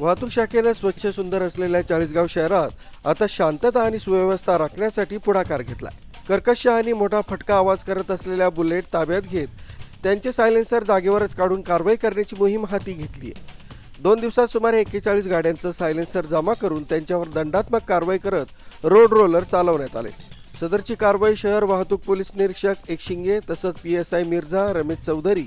वाहतूक शाखेनं स्वच्छ सुंदर असलेल्या चाळीसगाव शहरात आता शांतता आणि सुव्यवस्था राखण्यासाठी पुढाकार घेतला कर्कश आणि मोठा फटका आवाज करत असलेल्या बुलेट ताब्यात घेत त्यांचे सायलेन्सर जागेवरच काढून कारवाई करण्याची मोहीम हाती घेतली आहे दोन दिवसात सुमारे एक्केचाळीस गाड्यांचं सायलेन्सर जमा करून त्यांच्यावर दंडात्मक कारवाई करत रोड रोलर चालवण्यात आले. सदरची कारवाई शहर वाहतूक पोलीस निरीक्षक एकशिंगे तसंच P S I Mirza Ramesh Chaudhari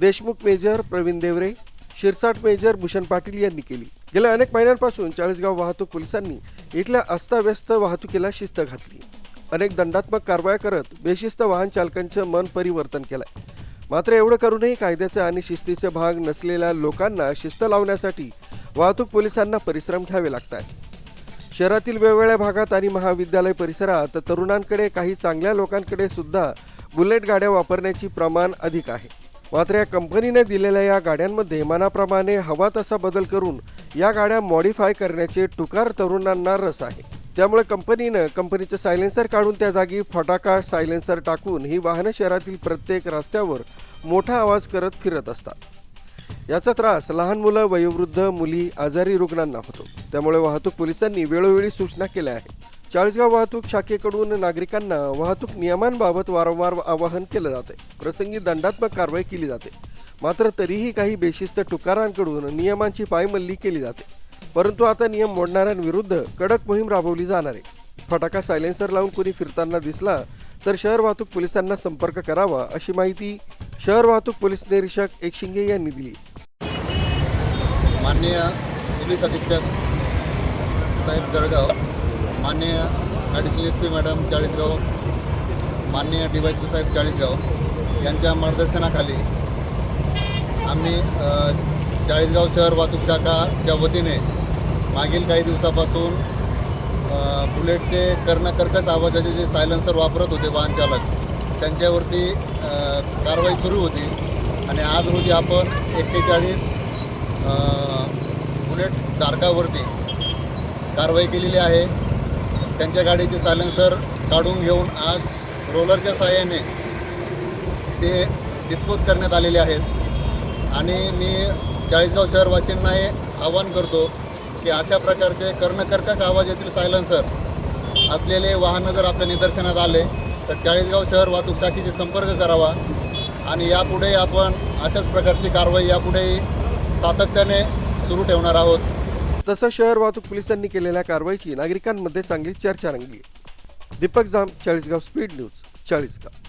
Deshmukh major Pravin Deore Shirsat major Bhushan Patil यांनी केली. गेल्या अनेक महिन्यांपासून चाळीसगाव वाहतूक पोलिसांनी इथल्या अस्ताव्यस्त वाहतुकीला शिस्त घातली. अनेक दंडात्मक कारवाया करत बेशिस्त वाहन चालकांचं मन परिवर्तन केलंय. मात्र एवढं करूनही कायद्याचे आणि शिस्तीचे भाग नसलेल्या लोकांना शिस्त लावण्यासाठी वाहतूक पोलिसांना परिश्रम घ्यावे लागत आहेत शहरातील वेगवेगळ्या भागात आणि महाविद्यालय परिसरात तरुणांकडे काही चांगल्या लोकांकडे सुद्धा बुलेट गाड्या वापरण्याची प्रमाण अधिक आहे. मात्र या कंपनीने दिलेल्या या गाड्यांमध्ये मनाप्रमाणे हवा तसा बदल करून या गाड्या मॉडीफाय करण्याचे टुकार तरुणांना रस आहे. त्यामुळे कंपनीनं कंपनीचं सायलेन्सर काढून त्या जागी फटाका सायलेन्सर टाकून ही वाहनं शहरातील प्रत्येक रस्त्यावर मोठा आवाज करत फिरत असतात. याचा त्रास लहान मुलं वयोवृद्ध मुली आजारी रुग्णांना होतो. त्यामुळे वाहतूक पोलिसांनी वेळोवेळी सूचना केल्या आहेत. चाळीसगाव वाहतूक शाखेकडून नागरिकांना वाहतूक नियमांबाबत वारंवार आवाहन केलं जाते प्रसंगी दंडात्मक कारवाई केली जाते. मात्र तरीही काही बेशिस्त टुकारांकडून नियमांची पायमल्ली केली जाते. परंतु आता नियम मोडणाऱ्यांविरुद्ध कडक मोहीम राबवली जाणार आहे. फटाका सायलेन्सर लावून कोणी फिरताना दिसला तर शहर वाहतूक पोलिसांना संपर्क करावा अशी माहिती शहर वाहतूक पोलीस निरीक्षक एकशिंगे यांनी दिली. माननीय पोलीस अधीक्षक साहेब जळगाव माननीय additional S P madam Chalisgaon माननीय डी वाय पी साहेब चाळीसगाव यांच्या मार्गदर्शनाखाली आम्ही चाळीसगाव शहर वाहतूक शाखाच्या वतीने मागील काही दिवसापासून बुलेटचे कर्णकर्कश आवाजाचे जे सायलन्सर वापरत होते वाहन चालक त्यांच्यावरती कारवाई सुरू होती आणि आज रोजी आपण एक्केचाळीस बुलेट धारकावरती कारवाई केलेली आहे. त्यांच्या गाडीचे सायलेन्सर काढून घेऊन आज रोलरच्या साहाय्याने ते डिस्पोज करण्यात आलेले आहेत. आणि मी चाळीसगाव शहरवासीयांना हे आवाहन करतो की अशा प्रकारचे कर्णकर्कश आवाज येथील सायलन्सर असलेले वाहनं जर आपल्या निदर्शनात आले तर चाळीसगाव शहर वाहतूक शाखेशी संपर्क करावा. आणि यापुढे आपण अशाच प्रकारची कारवाई यापुढेही सातत्याने सुरू ठेवणार आहोत. तसं शहर वाहतूक पोलिसांनी केलेल्या कारवाईची नागरिकांमध्ये चांगली चर्चा रंगली दीपक जाम चाळीसगाव स्पीड न्यूज चाळीसगाव.